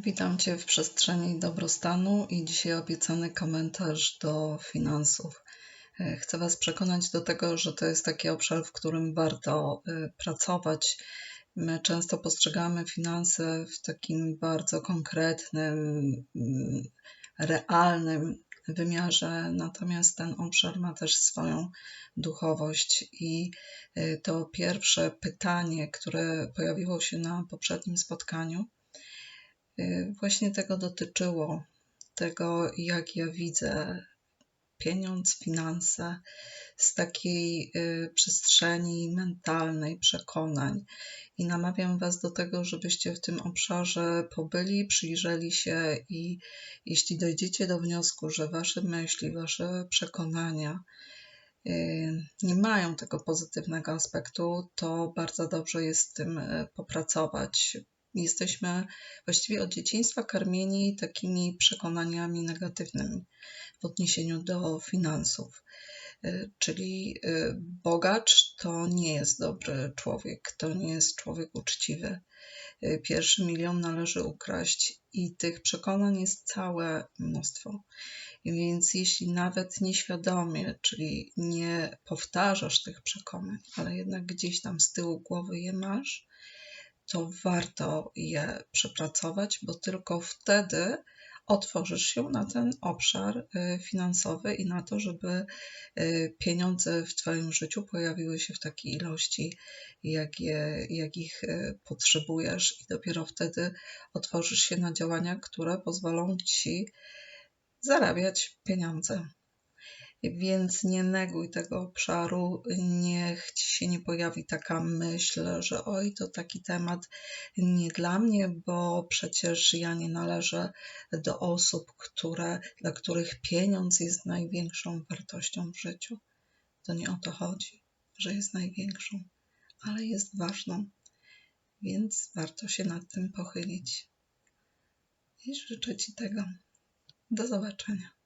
Witam Cię w przestrzeni dobrostanu i dzisiaj obiecany komentarz do finansów. E, chcę Was przekonać do tego, że to jest taki obszar, w którym warto e, pracować. My często postrzegamy finanse w takim bardzo konkretnym, mm, realnym wymiarze, natomiast ten obszar ma też swoją duchowość. I e, to pierwsze pytanie, które pojawiło się na poprzednim spotkaniu, właśnie tego dotyczyło, tego jak ja widzę pieniądz, finanse z takiej y, przestrzeni mentalnej, przekonań. I namawiam Was do tego, żebyście w tym obszarze pobyli, przyjrzeli się i jeśli dojdziecie do wniosku, że Wasze myśli, Wasze przekonania y, nie mają tego pozytywnego aspektu, to bardzo dobrze jest z tym popracować, jesteśmy właściwie od dzieciństwa karmieni takimi przekonaniami negatywnymi w odniesieniu do finansów. Y, czyli y, bogacz to nie jest dobry człowiek, to nie jest człowiek uczciwy. Y, pierwszy milion należy ukraść i tych przekonań jest całe mnóstwo. Więc jeśli nawet nieświadomie, czyli nie powtarzasz tych przekonań, ale jednak gdzieś tam z tyłu głowy je masz, to warto je przepracować, bo tylko wtedy otworzysz się na ten obszar y, finansowy i na to, żeby y, pieniądze w Twoim życiu pojawiły się w takiej ilości, jak, je, jak ich y, potrzebujesz, i dopiero wtedy otworzysz się na działania, które pozwolą Ci zarabiać pieniądze więc nie neguj tego obszaru, niech ci się nie pojawi taka myśl, że oj, to taki temat nie dla mnie, bo przecież ja nie należę do osób, które, dla których pieniądz jest największą wartością w życiu. To nie o to chodzi, że jest największą, ale jest ważną, więc warto się nad tym pochylić. I życzę Ci tego. Do zobaczenia.